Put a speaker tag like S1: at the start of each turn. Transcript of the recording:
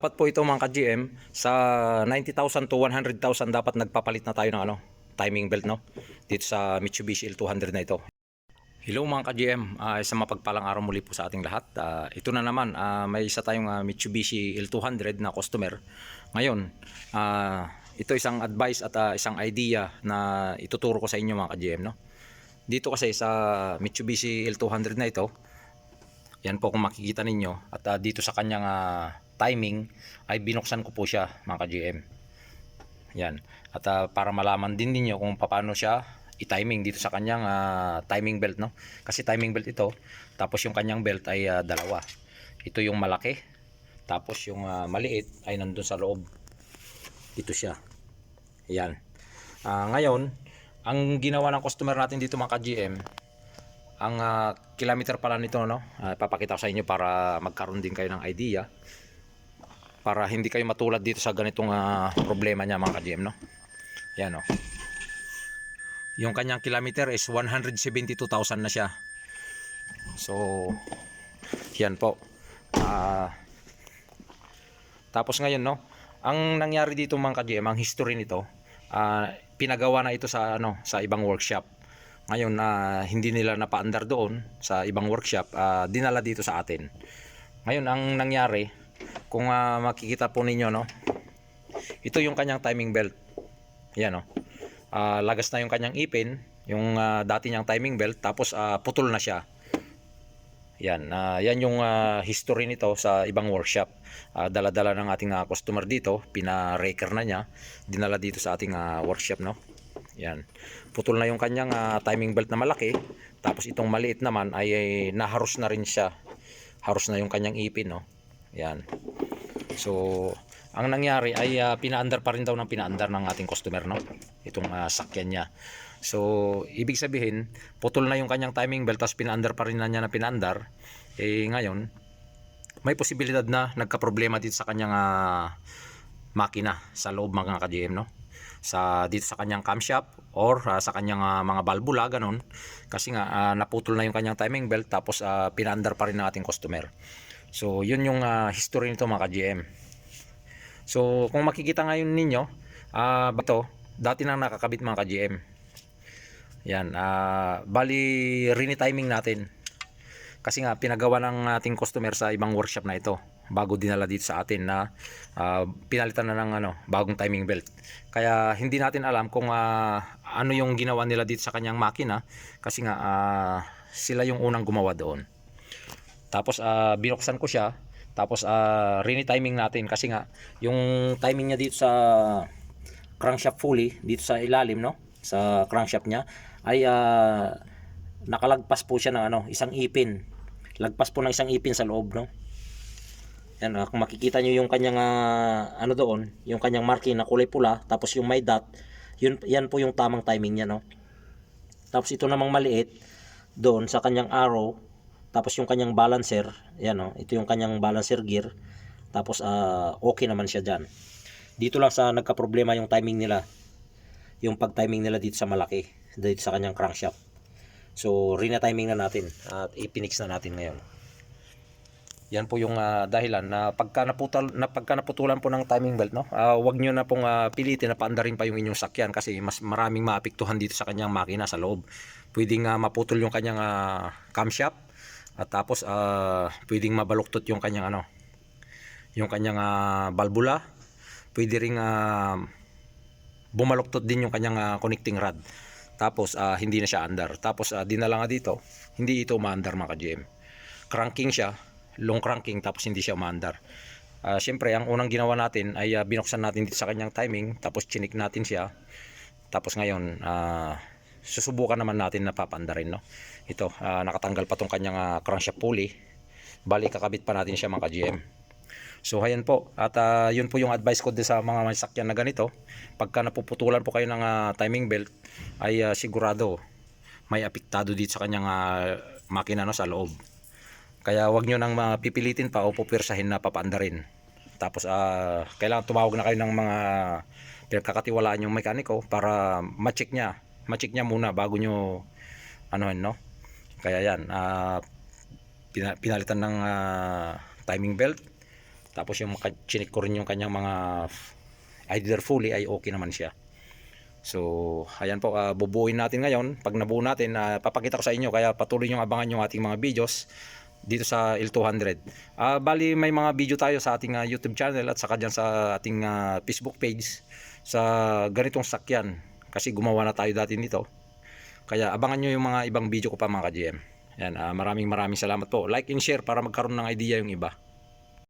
S1: Dapat po ito mga ka-GM sa 90,000 to 100,000 dapat nagpapalit na tayo ng ano, timing belt no. Dito sa Mitsubishi L200 na ito. Hello mga ka-GM, Ah, isang mapagpalang araw muli po sa ating lahat. Ah, ito na naman, ah, may isa tayong ah, Mitsubishi L200 na customer. Ngayon, ah, ito isang advice at ah, isang idea na ituturo ko sa inyo mga ka-GM no. Dito kasi sa Mitsubishi L200 na ito, yan po kung makikita ninyo at ah, dito sa kanyang ah, timing ay binuksan ko po siya mga ka-GM. Yan. At ah, para malaman din ninyo kung paano siya i-timing dito sa kanyang ah, timing belt no. Kasi timing belt ito, tapos yung kanyang belt ay ah, dalawa. Ito yung malaki, tapos yung ah, maliit ay nandun sa loob. Ito siya. Yan. Ah, ngayon, ang ginawa ng customer natin dito mga ka-GM, ang ah, kilometer pala nito no, ah, papakita ko sa inyo para magkaroon din kayo ng idea para hindi kayo matulad dito sa ganitong ah, problema niya mga ka-GM no. Yan oh. Yung kanyang kilometer is 172,000 na siya. So yan po. Ah tapos ngayon no, ang nangyari dito mga ka-GM, ang history nito, ah, pinagawa na ito sa ano, sa ibang workshop. Ngayon na hindi nila napaandar doon sa ibang workshop, ah, dinala dito sa atin. Ngayon ang nangyari, kung ah, makikita po ninyo no, ito yung kanyang timing belt. Yan no. Ah, lagas na yung kanyang ipin, yung ah, dati niyang timing belt, tapos ah, putol na siya. Yan, ah, yan yung ah, history nito sa ibang workshop. Ah, dala-dala ng ating ah, customer dito, pina-raker na niya, dinala dito sa ating ah, workshop, no? Yan. Putol na yung kanyang ah, timing belt na malaki, tapos itong maliit naman ay, ay naharus na rin siya. Harus na yung kanyang ipin, no? Yan. So, ang nangyari ay ah, pinaandar pa rin daw ng pinaandar ng ating customer, no? Itong ah, sakyan niya. So, ibig sabihin, putol na yung kanyang timing belt tapos pinaandar pa rin na niya na pinaandar. Eh ngayon, may posibilidad na nagka-problema dito sa kanyang ah, makina sa loob mga ka-GM, no? Sa dito sa kanyang camshaft or ah, sa kanyang ah, mga balbula ganun. Kasi nga ah, naputol na yung kanyang timing belt tapos ah, pinaandar pa rin ng ating customer. So, yun yung ah, history nito mga ka-GM. So, kung makikita ngayon ninyo, ah ito, dati nang nakakabit mga ka-GM. Yan, ah bali rini-timing natin. Kasi nga pinagawa ng ating customer sa ibang workshop na ito bago dinala dito sa atin na ah, pinalitan na ng ano, bagong timing belt. Kaya hindi natin alam kung ah, ano yung ginawa nila dito sa kanyang makina kasi nga ah, sila yung unang gumawa doon. Tapos ah, binuksan ko siya. Tapos ah, rini-timing natin kasi nga yung timing niya dito sa crankshaft fully dito sa ilalim no sa crankshaft niya ay ah, nakalagpas po siya ng ano isang ipin. Lagpas po ng isang ipin sa loob no. Yan ah, kung makikita niyo yung kanyang ah, ano doon, yung kanyang marking na kulay pula tapos yung may dot, yun yan po yung tamang timing niya no. Tapos ito namang maliit doon sa kanyang arrow tapos yung kanyang balancer, yan oh, ito yung kanyang balancer gear. Tapos ah, okay naman siya diyan. Dito lang sa nagka-problema yung timing nila. Yung pag-timing nila dito sa malaki, dito sa kanyang crankshaft. So, rina-timing na natin at ipinix na natin ngayon. Yan po yung ah, dahilan na pagka naputal na pagka naputulan po ng timing belt no. ah, wag niyo na pong ah, pilitin na paandarin pa yung inyong sakyan kasi mas maraming maapektuhan dito sa kanyang makina sa loob. Pwedeng ah, maputol yung kanyang ah, camshaft at tapos ah, pwedeng mabaluktot yung kanyang ano yung kanyang ah, balbula. Pwede ring ah, bumaluktot din yung kanyang ah, connecting rod. Tapos ah, hindi na siya andar. Tapos ah, dinala nga dito, hindi ito umaandar mga ka-GM. Cranking siya, long cranking tapos hindi siya umaandar. Ah, Siyempre, ang unang ginawa natin ay ah, binuksan natin dito sa kanyang timing, tapos chinik natin siya. Tapos ngayon, ah, susubukan naman natin na papandarin. No? Ito, ah, nakatanggal pa tong kanyang ah, crankshaft pulley. Bali, kakabit pa natin siya mga ka-GM. So ayan po, at ah, yun po yung advice ko din sa mga may na ganito. Pagka napuputulan po kayo ng ah, timing belt, ay ah, sigurado may apektado dito sa kanyang ah, makina no, sa loob. Kaya wag nyo nang mapipilitin pa o pupirsahin na papaandarin. Tapos ah, kailangan tumawag na kayo ng mga pinagkakatiwalaan yung mekaniko para ma-check niya. Ma-check niya muna bago nyo ano no. Kaya yan, pina- pinalitan ng ah, timing belt Tapos yung chinik ko rin yung kanyang mga either fully ay okay naman siya. So, ayan po, ah, bubuuin natin ngayon. Pag nabuo natin, ah, papakita ko sa inyo. Kaya patuloy nyo abangan yung ating mga videos dito sa L200. Ah, bali, may mga video tayo sa ating ah, YouTube channel at saka dyan sa ating ah, Facebook page sa ganitong sakyan. Kasi gumawa na tayo dati nito. Kaya abangan nyo yung mga ibang video ko pa mga ka-GM. Yan, ah, maraming maraming salamat po. Like and share para magkaroon ng idea yung iba.